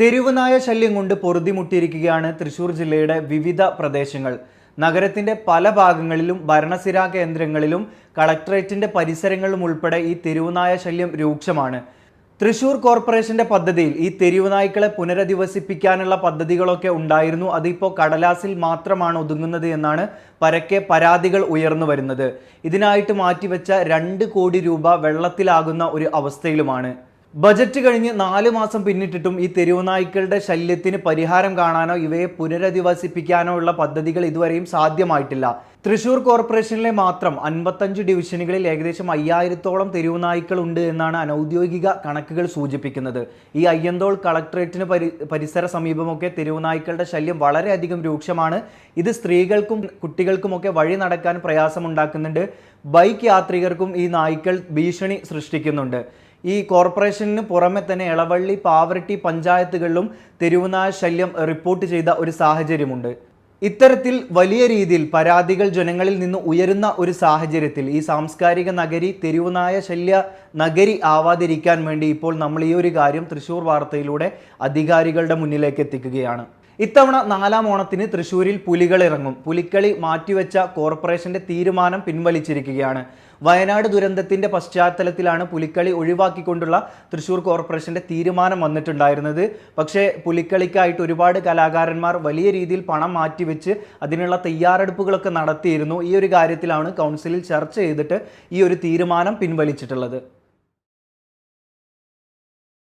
തെരുവ് നായ ശല്യം കൊണ്ട് പൊറുതിമുട്ടിയിരിക്കുകയാണ് തൃശൂർ ജില്ലയുടെ വിവിധ പ്രദേശങ്ങൾ. നഗരത്തിന്റെ പല ഭാഗങ്ങളിലും ഭരണസിരാ കേന്ദ്രങ്ങളിലും കളക്ടറേറ്റിന്റെ പരിസരങ്ങളിലും ഉൾപ്പെടെ ഈ തെരുവുനായ ശല്യം രൂക്ഷമാണ്. തൃശൂർ കോർപ്പറേഷന്റെ പദ്ധതിയിൽ ഈ തെരുവുനായ്ക്കളെ പുനരധിവസിപ്പിക്കാനുള്ള പദ്ധതികളൊക്കെ ഉണ്ടായിരുന്നു. അതിപ്പോൾ കടലാസിൽ മാത്രമാണ് ഒതുങ്ങുന്നത് എന്നാണ് പരക്കെ പരാതികൾ ഉയർന്നു വരുന്നത്. ഇതിനായിട്ട് മാറ്റിവെച്ച രണ്ട് കോടി രൂപ വെള്ളത്തിലാകുന്ന ഒരു അവസ്ഥയിലുമാണ്. ബജറ്റ് കഴിഞ്ഞ് നാല് മാസം പിന്നിട്ടിട്ടും ഈ തെരുവുനായ്ക്കളുടെ ശല്യത്തിന് പരിഹാരം കാണാനോ ഇവയെ പുനരധിവസിപ്പിക്കാനോ ഉള്ള പദ്ധതികൾ ഇതുവരെയും സാധ്യമായിട്ടില്ല. തൃശൂർ കോർപ്പറേഷനിലെ മാത്രം അൻപത്തഞ്ച് ഡിവിഷനുകളിൽ ഏകദേശം അയ്യായിരത്തോളം തെരുവുനായ്ക്കൾ ഉണ്ട് എന്നാണ് അനൗദ്യോഗിക കണക്കുകൾ സൂചിപ്പിക്കുന്നത്. ഈ അയ്യന്തോൾ കളക്ടറേറ്റിന് പരി പരിസര സമീപമൊക്കെ തെരുവുനായ്ക്കളുടെ ശല്യം വളരെയധികം രൂക്ഷമാണ്. ഇത് സ്ത്രീകൾക്കും കുട്ടികൾക്കുമൊക്കെ വഴി നടക്കാൻ പ്രയാസമുണ്ടാക്കുന്നുണ്ട്. ബൈക്ക് യാത്രികർക്കും ഈ നായ്ക്കൾ ഭീഷണി സൃഷ്ടിക്കുന്നുണ്ട്. ഈ കോർപ്പറേഷനിന് പുറമെ തന്നെ ഇളവള്ളി പാവറട്ടി പഞ്ചായത്തുകളിലും തെരുവുനായ ശല്യം റിപ്പോർട്ട് ചെയ്ത ഒരു സാഹചര്യമുണ്ട്. ഇത്തരത്തിൽ വലിയ രീതിയിൽ പരാതികൾ ജനങ്ങളിൽ നിന്ന് ഉയരുന്ന ഒരു സാഹചര്യത്തിൽ ഈ സാംസ്കാരിക നഗരി തെരുവുനായ ശല്യ നഗരി ആവാതിരിക്കാൻ വേണ്ടി ഇപ്പോൾ നമ്മൾ ഈ ഒരു കാര്യം തൃശ്ശൂർ വാർത്തയിലൂടെ അധികാരികളുടെ മുന്നിലേക്ക് എത്തിക്കുകയാണ്. ഇത്തവണ നാലാം ഓണത്തിന് തൃശ്ശൂരിൽ പുലികൾ ഇറങ്ങും. പുലിക്കളി മാറ്റിവെച്ച കോർപ്പറേഷന്റെ തീരുമാനം പിൻവലിച്ചിരിക്കുകയാണ്. വയനാട് ദുരന്തത്തിന്റെ പശ്ചാത്തലത്തിലാണ് പുലിക്കളി ഒഴിവാക്കിക്കൊണ്ടുള്ള തൃശ്ശൂർ കോർപ്പറേഷന്റെ തീരുമാനം വന്നിട്ടുണ്ടായിരുന്നത്. പക്ഷേ പുലിക്കളിക്കായിട്ട് ഒരുപാട് കലാകാരന്മാർ വലിയ രീതിയിൽ പണം മാറ്റിവെച്ച് അതിനുള്ള തയ്യാറെടുപ്പുകളൊക്കെ നടത്തിയിരുന്നു. ഈ ഒരു കാര്യത്തിലാണ് കൗൺസിലിൽ ചർച്ച ചെയ്തിട്ട് ഈ ഒരു തീരുമാനം പിൻവലിച്ചിട്ടുള്ളത്.